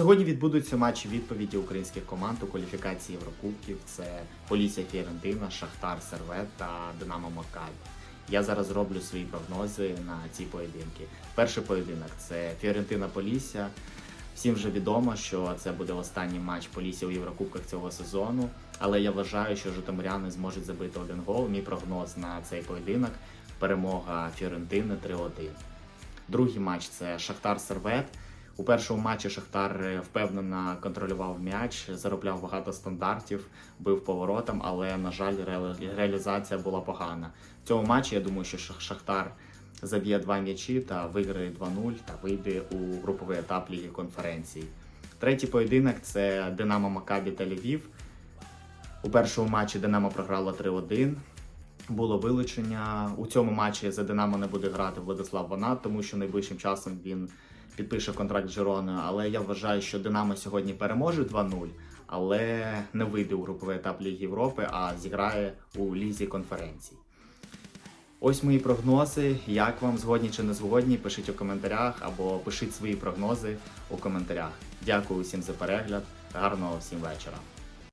Сьогодні відбудуться матчі відповіді українських команд у кваліфікації Єврокубків. Це Полісся Фіорентина, Шахтар Сервет та Динамо Маккабі. Я зараз роблю свої прогнози на ці поєдинки. Перший поєдинок це Фіорентина Полісся. Всім вже відомо, що це буде останній матч Полісся у Єврокубках цього сезону. Але я вважаю, що житомиряни зможуть забити один гол. Мій прогноз на цей поєдинок перемога Фіорентини 3-1. Другий матч це Шахтар Сервет. У першому матчі Шахтар е, впевнено контролював м'яч, заробляв багато стандартів, бив поворотом, але на жаль, реалізація була погана. В цьому матчі я думаю, що Шахтар заб'є два м'ячі та виграє 2-0 та вийде у груповий етап Ліги конференцій. Третій поєдинок це Динамо Макабі та Львів. У першому матчі Динамо програло 3-1. Було вилучення. У цьому матчі за Динамо не буде грати Владислав Ванат, тому що найближчим часом він підпише контракт з Жироною. Але я вважаю, що Динамо сьогодні переможе 2-0, але не вийде у груповий етап Ліги Європи, а зіграє у лізі конференцій. Ось мої прогнози. Як вам згодні чи не згодні? Пишіть у коментарях або пишіть свої прогнози у коментарях. Дякую усім за перегляд. Гарного всім вечора.